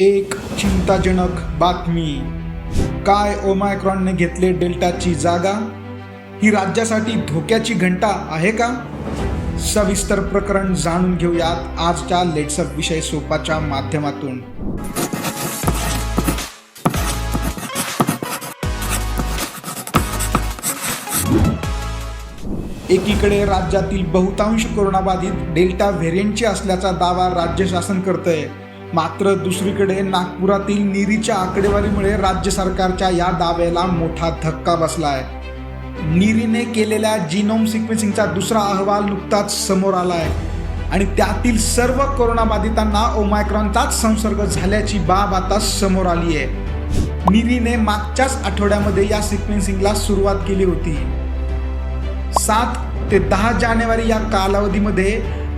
एक चिंताजनक बातमी. काय ओमायक्रॉनने घेतले डेल्टाची जागा? ही राज्यासाठी धोक्याची घंटा आहे का? सविस्तर प्रकरण जाणून घेऊयात आजच्या लेट्सअप विषय सोपाच्या माध्यमातून. एकीकडे राज्यातील बहुतांश कोरोनाबाधित डेल्टा व्हेरियंटचे असल्याचा दावा राज्य शासन करतंय. मात्र दुसरीकडे नागपुरातील निरीच्या आकडेवारीमुळे राज्य सरकारच्या या दाव्याला मोठा धक्का बसला आहे नीरीने केलेल्या जीनोम सिक्वेन्सिंगचा दुसरा अहवाल नुकताच समोर आला आहे आणि त्यातील सर्व कोरोनाबाधितांना ओमायक्रॉनचाच संसर्ग झाल्याची बाब आता समोर आली आहे नीरीने मागच्याच आठवड्यामध्ये या सिक्वेन्सिंगला सुरुवात केली होती. सात ते दहा जानेवारी या कालावधीमध्ये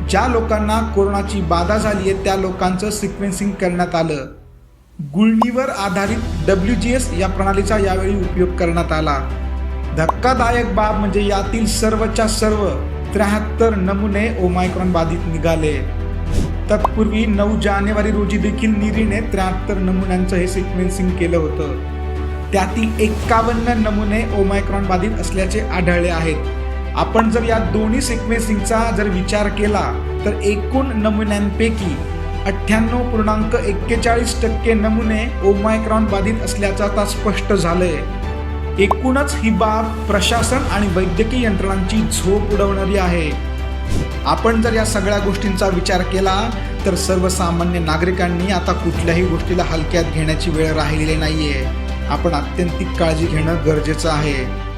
ज्या लोकांना कोरोनाची बाधा झाली आहे त्या लोकांचं सिक्वेन्सिंग करण्यात आलं. गुळणीवर आधारित डब्ल्यू जी एस या प्रणालीचा यावेळी उपयोग करण्यात आला. धक्कादायक बाब म्हणजे यातील सर्वच्या सर्व त्र्याहत्तर नमुने ओमायक्रॉन बाधित निघाले. तत्पूर्वी नऊ जानेवारी रोजी देखील निरीने त्र्याहत्तर नमुन्यांचं हे सिक्वेन्सिंग केलं होतं. त्यातील एक्कावन्न नमुने ओमायक्रॉन बाधित असल्याचे आढळले आहेत. आपण जर या दोन्ही सिक्वेन्सिंगचा जर विचार केला तर एकूण नमुन्यांपैकी अठ्ठ्याण्णव पूर्णांक एक्केचाळीस टक्के नमुने ओमायक्रॉन बाधित असल्याचं आता स्पष्ट झालंय. एकूणच ही बाब प्रशासन आणि वैद्यकीय यंत्रणांची झोप उडवणारी आहे. आपण जर या सगळ्या गोष्टींचा विचार केला तर सर्वसामान्य नागरिकांनी आता कुठल्याही गोष्टीला हलक्यात घेण्याची वेळ राहिलेली नाहीये. आपण अत्यंतिक काळजी घेणं गरजेचं आहे.